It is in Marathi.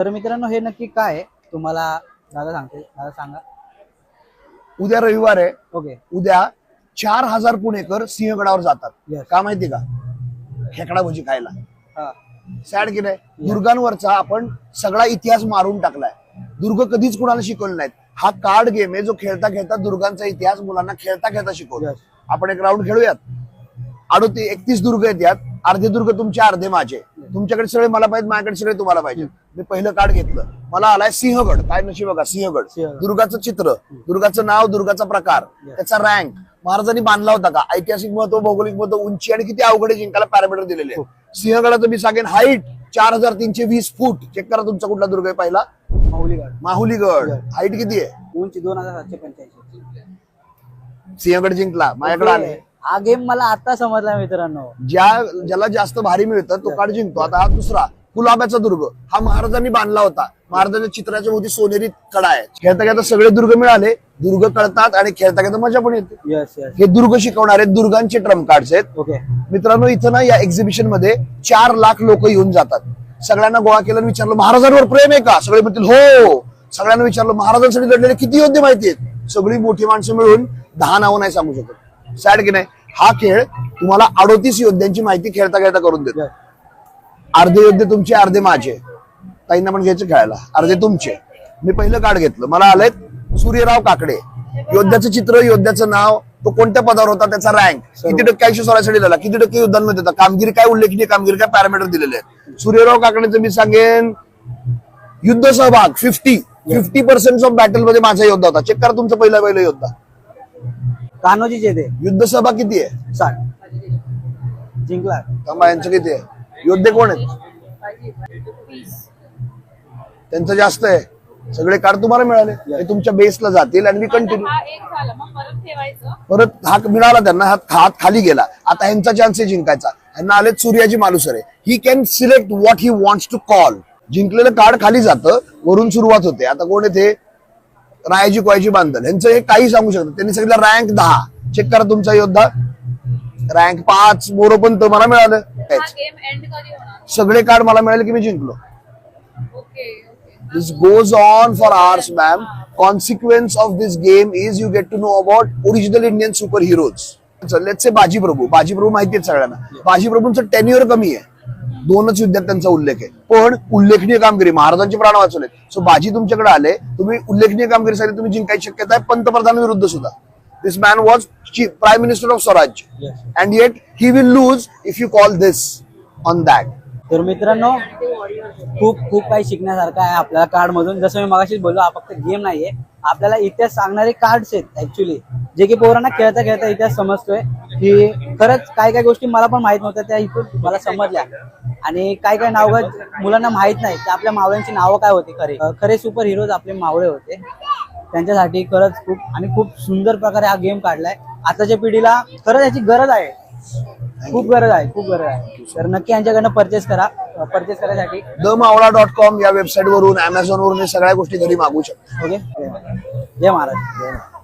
तर मित्रांनो हे नक्की काय आहे? तुम्हाला दादा सांगते. दादा सांगा. उद्या रविवार आहे. ओके उद्या चार हजार पुणेकर सिंहगडावर जातात. Yes. का माहिती का? खेकडा भजी खायला. हा. सॅड की नाही? दुर्गांवरचा आपण सगळा इतिहास मारून टाकलाय. दुर्ग कधीच कुणाला शिकवले नाहीत. हा कार्ड गेम आहे जो खेळता खेळता दुर्गांचा इतिहास मुलांना खेळता खेळता शिकवतो. Yes. आपण एक राऊंड खेळूयात. अडोती एकतीस दुर्ग आहेत यात. अर्धे दुर्ग तुमचे अर्धे माझे. तुमच्याकडे सगळे मला पाहिजे माझ्याकडे सगळे तुम्हाला पाहिजे मी पहिलं कार्ड घेतलं. मला आलाय सिंहगड काय नशी बघा सिंहगड. दुर्गाचं चित्र दुर्गाचं नाव दुर्गाचा प्रकार. त्याचा रँक महाराजांनी बांधला होता का? ऐतिहासिक महत्त्व भौगोलिक महत्त्व उंची आणि किती अवघड जिंकायला पॅरामीटर दिलेले हो. सिंहगडाचं मी सांगेन हाईट चार हजार तीनशे वीस फूट. चेक करा तुमचा कुठला दुर्ग आहे पहिला. माहुलीगड. Yes. हाईट किती आहे? उंची दोन हजार सातशे पंच्याऐंशी. सिंहगड जिंकला. माझ्याकडे आले हा गेम मला आता समजला मित्रांनो. ज्या ज्याला जास्त भारी मिळतं तो कार्ड जिंकतो. आता हा दुसरा कुलाब्याचा दुर्ग. हा महाराजांनी बांधला होता. महाराजांच्या चित्राच्या भोवती सोनेरी कडा आहे. खेळता खेळता सगळे दुर्ग मिळाले. दुर्ग कळतात आणि खेळता खेळता मजा पण येते. यस यस हे दुर्ग शिकवणारे दुर्गांचे ट्रम्प कार्ड्स आहेत. ओके मित्रांनो इथं ना या एक्झिबिशनमध्ये चार लाख लोक येऊन जातात. सगळ्यांना गोळा केलं आणि विचारलं महाराजांवर प्रेम आहे का? सगळे म्हणतील हो. सगळ्यांना विचारलं महाराजांसाठी लढलेले किती योद्धे माहिती आहेत? सगळी मोठी माणसं मिळून दहा नावं नाही सांगू शकत. सॅड की नाही? हा खेळ तुम्हाला अडोतीस योद्ध्यांची माहिती खेळता खेळता करून देतो. अर्धे योद्धे तुमचे अर्धे माझे. ताईंना पण घ्यायचे खेळायला. अर्धे तुमचे. मी पहिलं कार्ड घेतलं. मला आलंय सूर्यराव काकडे. योद्ध्याचं चित्र योद्ध्याचं नाव तो कोणत्या पदावर होता त्याचा रँक किती टक्के आयुष्य सोडायसाठी दिला किती टक्के युद्धांमध्ये होता? कामगिरी काय उल्लेखनीय कामगिरी काय पॅरामीटर दिलेले आहेत? सूर्यराव काकडेचं मी सांगेन युद्ध सहभाग फिफ्टी फिफ्टी पर्सेंट ऑफ बॅटलमध्ये माझा योद्धा होता. चेक करा तुमचा पहिला पहिला योद्धा. कान्होजीचे ते. युद्ध सहभाग किती आहे? साठ. जिंकला थांबा यांचं किती आहे? योद्धे कोण आहेत? त्यांचं जास्त आहे. सगळे कार्ड तुम्हाला मिळाले. हे तुमच्या बेसला जातील आणि मी कंटिन्यू हा एक झाला मग परत ठेवायचं. परत हात मिळाला त्यांना हात हात खाली गेला. आता ह्यांचा चान्स आहे जिंकायचा. ह्यांना आले सूर्याची मालुसर. आहे he can select what he wants to call जिंकलेलं card खाली जातं वरून सुरुवात होते. आता कोण येते रायाची कोयाची बांधल. ह्यांचं हे काही सांगू शकतात त्यांनी सांगितलं रँक दहा. चेक करा तुमचा योद्धा. रँक पाच. मोरोपंत मला मिळालं. गेम सगळे कार्ड मला मिळाले की मी जिंकलो. This goes on for hours, ma'am. Consequence of this game is you get to know about original Indian superheroes. So let's say बाजी प्रभू बाजी प्रभू माहिती आहेत सगळ्यांना. बाजी प्रभूंचं टेन्युअर कमी आहे. दोनच युद्धात त्यांचा उल्लेख आहे. पण उल्लेखनीय कामगिरी महाराजांचे प्राण वाचवले सो बाजी तुमच्याकडे आले तुम्ही उल्लेखनीय कामगिरीसाठी तुम्ही जिंकायची शक्यता आहे. पंतप्रधान विरुद्ध सुद्धा. This man was prime minister of Swaraj and yet he will lose if you call this on that तर मित्रांनो खूप खूप काही शिकण्यासारखं आहे आपल्याला कार्ड मधून. जसं मी मगाशीच बोललो हा फक्त गेम नाहीये. आपल्याला इतिहास सांगणारे कार्ड्स आहेत ऍक्च्युली जे की पोरांना खेळता खेळता इतिहास समजतोय की खरंच काय काय गोष्टी मला पण माहीत नव्हत्या त्या इथून मला समजल्या. आणि काय काय नाव मुलांना माहीत नाही की आपल्या मावळ्यांची नावं काय होती खरे? खरे सुपर हिरोज आपले मावळे होते. त्यांच्यासाठी खरंच खूप आणि खूप सुंदर प्रकारे हा गेम काढलाय. आताच्या पिढीला खरंच याची गरज आहे. खूप गरज आहे खूप गरज आहे. तर नक्की यांच्याकडनं परचेस करा. परचेस करायसाठी द मावळा डॉट कॉम या वेबसाईट वरून अमेझॉन वरून सगळ्या गोष्टी घरी मागू शकता. ओके जय महाराज. जय महाराज.